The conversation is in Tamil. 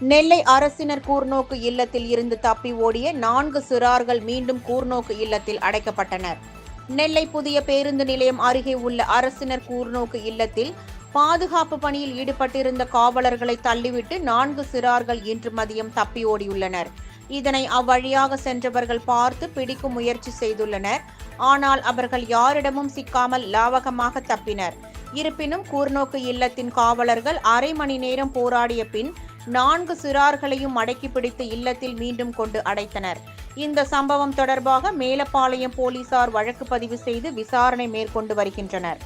நெல்லை அரசினர் கூர்நோக்கு இல்லத்தில் இருந்து தப்பி ஓடிய நான்கு சிறார்கள் மீண்டும் கூர்நோக்கு இல்லத்தில் அடைக்கப்பட்டனர். நெல்லை புதிய பேருந்து நிலையம் அருகே உள்ள அரசினர் கூர்நோக்கு இல்லத்தில் பாதுகாப்பு பணியில் ஈடுபட்டிருந்த காவலர்களை தள்ளிவிட்டு நான்கு சிறார்கள் இன்று மதியம் தப்பி ஓடியுள்ளனர். இதனை அவ்வழியாக சென்றவர்கள் பார்த்து பிடிக்கும் முயற்சி செய்துள்ளனர். ஆனால் அவர்கள் யாரிடமும் சிக்காமல் லாவகமாக தப்பினர். இருப்பினும் கூர்நோக்கு இல்லத்தின் காவலர்கள் அரை மணி நேரம் போராடிய பின் நான்கு சிறார்களையும் அடக்கி பிடித்து இல்லத்தில் மீண்டும் கொண்டு அடைத்தனர். இந்த சம்பவம் தொடர்பாக மேலப்பாளையம் போலீசார் வழக்கு பதிவு செய்து விசாரணை மேற்கொண்டு வருகின்றனர்.